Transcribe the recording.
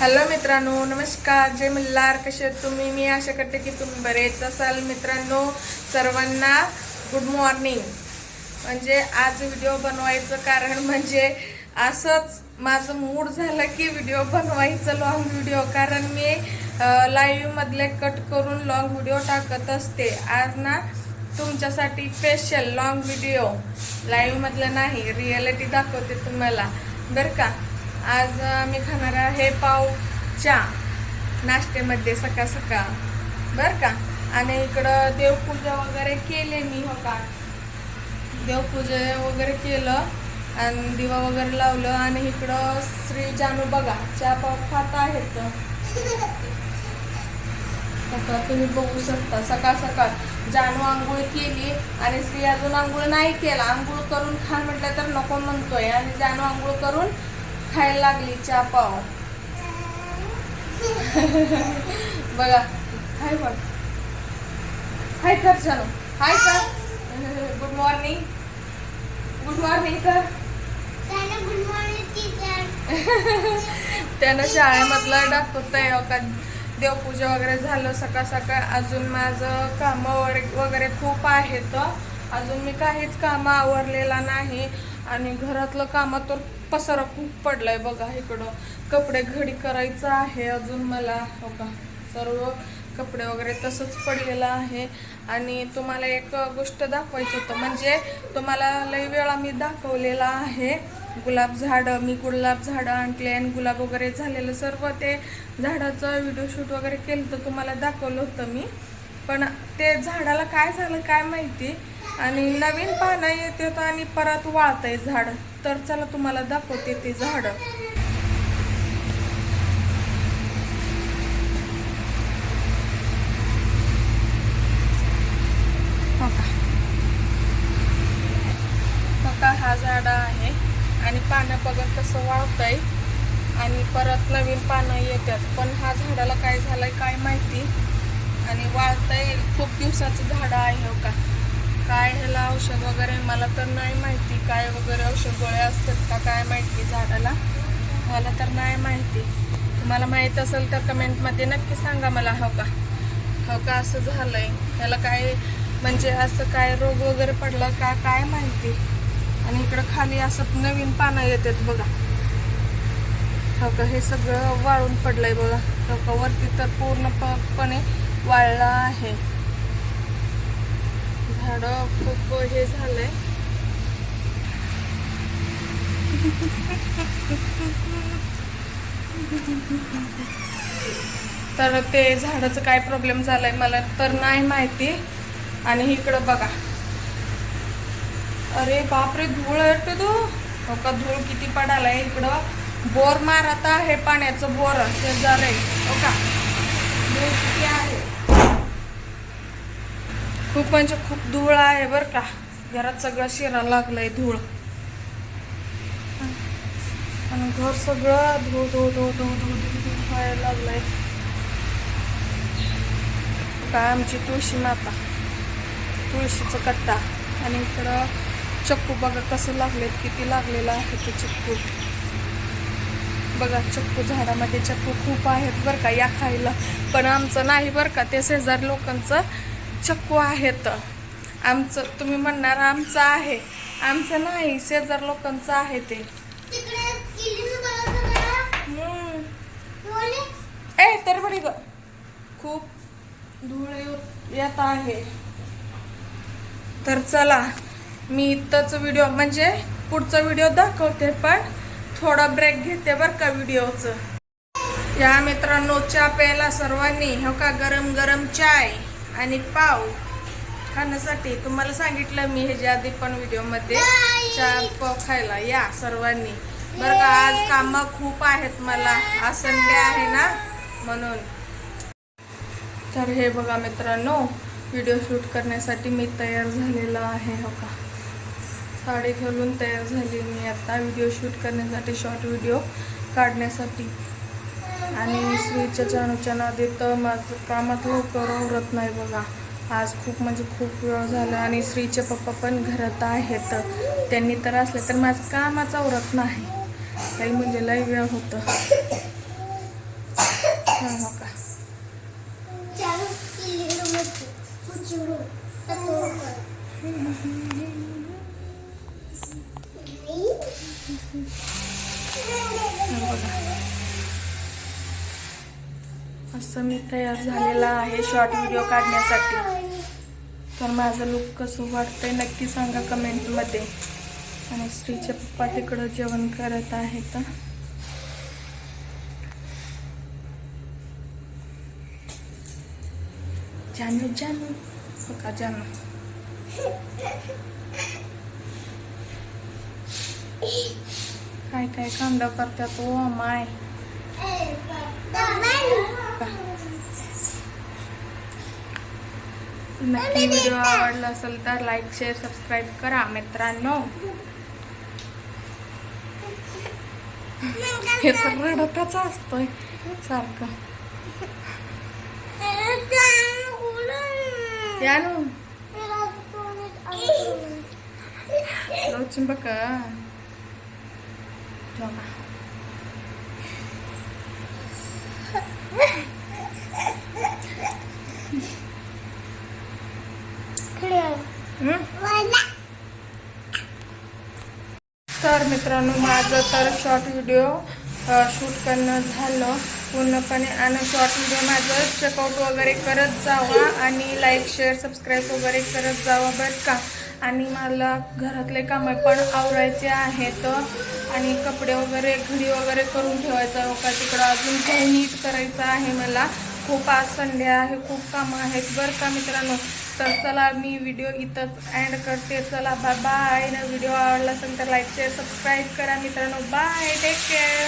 Hello मित्रांनो नमस्कार. जय मल्हार. कसे आहेत तुम्ही? मी आशा करते की तुम्ही बरेच असाल. मित्रांनो सर्वांना गुड मॉर्निंग म्हणजे आज व्हिडिओ बनवायचं कारण म्हणजे असंच माझं मूड झालं की व्हिडिओ बनवायचं लॉंग व्हिडिओ कारण मी लाईव्हमधले कट करून लॉंग व्हिडिओ टाकत असते. आज ना तुमच्यासाठी स्पेशल लॉंग व्हिडिओ लाईव्हमधलं नाही रियालिटी दाखवते तुम्हाला. बरं का? आज आम्ही खाणार आहे पाव चहा नाश्त्यामध्ये सकाळ सकाळ. बरं का? आणि इकडं देवपूजा वगैरे केले मी हो का? देवपूजा वगैरे केलं आणि दिवा वगैरे लावलं आणि इकडं श्री जानू बघा चहा पाव खात आहेत. हो तुम्ही बघू शकता. सकाळ सकाळ जानू आंघोळ केली आणि श्री अजून आंघोळ नाही केला. आंघोळ करून खा म्हटलं तर नको म्हणतोय. आणि जानू आंघोळ करून खायला लागली चहा पाव. बघा हाय बघ हाय कर जानू हाय कर. गुड मॉर्निंग गुड मॉर्निंग कर. त्यानं शाळेमधलं दाखवतंय हो का देवपूजा वगैरे झालं सकाळ सकाळ. अजून माझं कामं वगैरे वगैरे खूप आहेत. अजून मी काहीच कामं आवरलेला नाही. आणि घरातलं कामं तर पसारा खूप पडलाय बघा इकडं. कपडे घडी करायचं आहे अजून मला. हो का? सर्व कपडे वगैरे तसंच पडलेलं आहे. आणि तुम्हाला एक गोष्ट दाखवायचं होतं. म्हणजे तुम्हाला लई वेळा मी दाखवलेला आहे. गुलाब झाडं मी गुलाब झाडं आणले आणि गुलाब वगैरे झालेलं सर्व ते झाडाचं व्हिडिओ शूट वगैरे केलं तर तुम्हाला दाखवलं होतं मी. पण ते झाडाला काय झालं काय माहिती? आणि नवीन पानं येतात आणि परत वाळतंय झाड. तर चला तुम्हाला दाखवते ते झाडं. हो हा झाड आहे आणि पानं बघत कसं वाळतंय. आणि परत नवीन पानं येतात. पण हा झाडाला काय झालंय काय माहिती. आणि वाळतंय. खूप दिवसाचं झाड आहे हो का. काय ह्याला औषध वगैरे मला तर नाही माहिती. काय वगैरे औषध गोळ्या असतात का काय माहिती झाडाला? मला तर नाही माहिती. तुम्हाला माहीत असेल तर कमेंटमध्ये नक्की सांगा मला हो का? हो का असं झालंय? ह्याला काय म्हणजे असं काय रोग वगैरे पडला का काय माहिती? आणि इकडं खाली असं नवीन पानं येतात बघा. हो का? हे सगळं वाळून पडलंय बघा. हो का? वरती तर पूर्णपणे वाळलं आहे. झाडं खूप हे झालंय. तर ते झाडाचं काय प्रॉब्लेम झालाय मला तर नाही माहिती. आणि इकडं बघा. अरे बापरे धूळ येतो तू. हो का धूळ किती पडालाय इकडं. बोर मारत आहे पाण्याचं बोर शेजार. आहे हो का? धूळ किती आहे? खूप म्हणजे खूप धूळ आहे बर का. घरात सगळं शिरायला लागलंय धूळ. आणि घर सगळं धूळ धूळ धूळ धूळ धूळ धूळ धूळ व्हायला लागलंय. काय आमची तुळशी माता. तुळशीचं कट्टा. आणि इकडं चक्कू बघा कसं लागलेत किती लागलेलं आहे ते चक्कू. बघा चक्कू झाडामध्ये चक्कू खूप आहेत बरं का या खायला. पण आमचं नाही बरं का ते शेजारी लोकांचं चक्कू आहेत आमचं तुम्ही म्हणणार आमचं आहे. आमचं नाही शेजार लोकांचं आहे ते? ए तर बडी ग. खूप धूळ येत- येत आहे. तर चला मी इथंच व्हिडिओ म्हणजे पुढचा व्हिडिओ दाखवते पण थोडा ब्रेक घेते बरं का व्हिडिओचं या मित्रांनो चहा प्यायला सर्वांनी हो का? गरम गरम चाय. आणि पाव खाण्यासाठी तुम्हाला सांगितलं मी ह्याच्या आधी पण व्हिडिओमध्ये चहा पाव खायला. या सर्वांनी. बरं का आज कामं खूप आहेत मला. आज संडे आहे ना म्हणून. तर हे बघा मित्रांनो व्हिडिओ शूट करण्यासाठी मी तयार झालेला आहे हो का? साडी घालून तयार झाली मी आता. व्हिडिओ शूट करण्यासाठी शॉर्ट व्हिडिओ काढण्यासाठी. आणि श्रीच्या चानूच्या देत माझं कामात लवकर उरत नाही बघा. आज खूप म्हणजे खूप वेळ झाला आणि श्रीचे पप्पा पण घरात आहेत. त्यांनी तर असले तर माझं कामाच आवरत नाही. काही म्हणजे लई वेळ होतं. हो का? बघा. असं मी तयार झालेला आहे शॉर्ट व्हिडिओ काढण्यासाठी. तर माझं लुक कसं वाटतंय नक्की सांगा कमेंटमध्ये आणि स्त्रीचे पप्पा तिकडं जेवण करत आहेत. जानू जानू. हो बघा जानू? काय काय कांदा करतात ओ माय? नक्की व्हिडिओ आवडला असेल तर लाईक शेअर सबस्क्राईब करा मित्रांनो. हे तर रडतच असतोय सारखं. लोचिन बघा बघा हम्म? तर मित्रांनो माझं तर शॉर्ट व्हिडिओ शूट करणं झालं. पूर्णपणे आणि शॉर्ट व्हिडिओ माझं चेकआउट वगैरे करत जावा आणि लाईक शेअर सबस्क्राईब वगैरे करत जावा बरं का. आणि मला घरातले कामं पण आवरायचे आहेत. आणि कपडे वगैरे घडी वगैरे करून ठेवायचं. का तिकडं अजून काही नीट करायचं आहे मला. खूप आज संडे आहे खूप कामं आहेत. बरं का मित्रांनो? तर चला मी व्हिडिओ इथंच अँड करते. चला बाय बाय ना व्हिडिओ आवडला असेल तर लाईक शेअर सबस्क्राईब करा मित्रांनो. Bye take care